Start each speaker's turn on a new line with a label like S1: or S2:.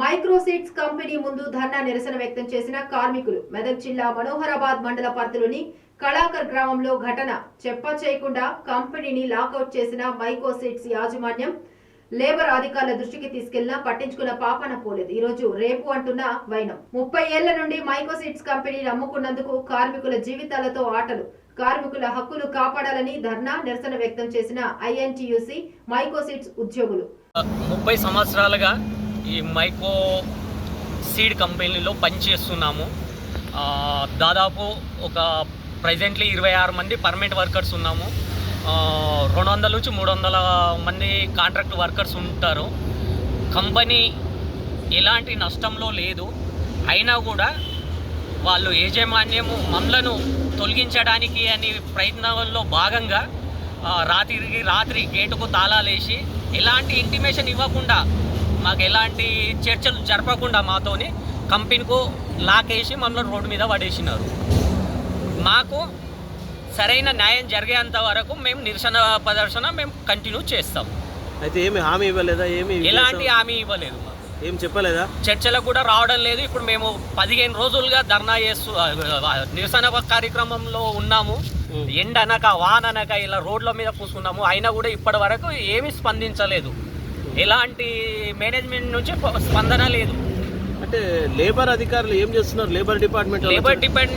S1: మైక్రోసీడ్స్ company ముందు ధర్నా నిరసన వ్యక్తం చేసిన కార్మికులు మెదక్ జిల్లా మనోహరాబాద్ మండల పరిధిలోని కళాకర్ గ్రామంలో ఘటన. చెప్ప చేయకుండా కంపెనీని లాకౌట్ చేసిన మైక్రోసీడ్స్ యాజమాన్యం లేబర్ అధికారుల దృష్టికి తీసుకెళ్ళినా పట్టించుకున్న పాపన పోలేదు. ఈ రోజు రేపు అంటున్న వైనం. ముప్పై ఏళ్ళ నుండి మైక్రోసీడ్స్ కంపెనీ నమ్ముకున్నందుకు కార్మికుల జీవితాలతో ఆటలు. కార్మికుల హక్కులు కాపాడాలని ధర్నా నిరసన వ్యక్తం చేసిన ఐఎన్టీయూసీ మైక్రోసీడ్స్ ఉద్యోగులు.
S2: ముప్పై సంవత్సరాలుగా ఈ మైకో సీడ్ కంపెనీలో పనిచేస్తున్నాము. దాదాపు ఒక ప్రజెంట్లీ ఇరవై ఆరు మంది పర్మనెంట్ వర్కర్స్ ఉన్నాము. రెండు వందల నుంచి మూడు వందల మంది కాంట్రాక్ట్ వర్కర్స్ ఉంటారు. కంపెనీ ఎలాంటి నష్టంలో లేదు. అయినా కూడా వాళ్ళు యాజమాన్యము మమ్మలను తొలగించడానికి అని ప్రయత్నాల్లో భాగంగా రాత్రికి రాత్రి గేటుకు తాళాలేసి ఎలాంటి ఇంటిమేషన్ ఇవ్వకుండా మాకు ఎలాంటి చర్చలు జరపకుండా మాతోని కంపెనీకు లాకేసి మమ్మల్ని రోడ్డు మీద పడేసినారు. మాకు సరైన న్యాయం జరిగేంత వరకు మేము నిరసన ప్రదర్శన మేము కంటిన్యూ చేస్తాం.
S3: అయితే ఏమి హామీ ఇవ్వలేదా? ఏమి
S2: ఎలాంటి హామీ ఇవ్వలేదు
S3: ఏం చెప్పలేదా?
S2: చర్చలకు కూడా రావడం లేదు. ఇప్పుడు మేము పదిహేను రోజులుగా ధర్నా చేస్తూ నిరసన కార్యక్రమంలో ఉన్నాము.
S3: ఉం.
S2: ఎండ అనక వాన అనక ఇలా రోడ్ల మీద కూర్చున్నాము అయినా కూడా ఇప్పటి వరకు ఏమీ స్పందించలేదు. ఎలాంటి మేనేజ్మెంట్ నుంచి స్పందన లేదు.
S3: అంటే లేబర్ అధికారులు ఏం చేస్తున్నారు? Labour department
S2: labour department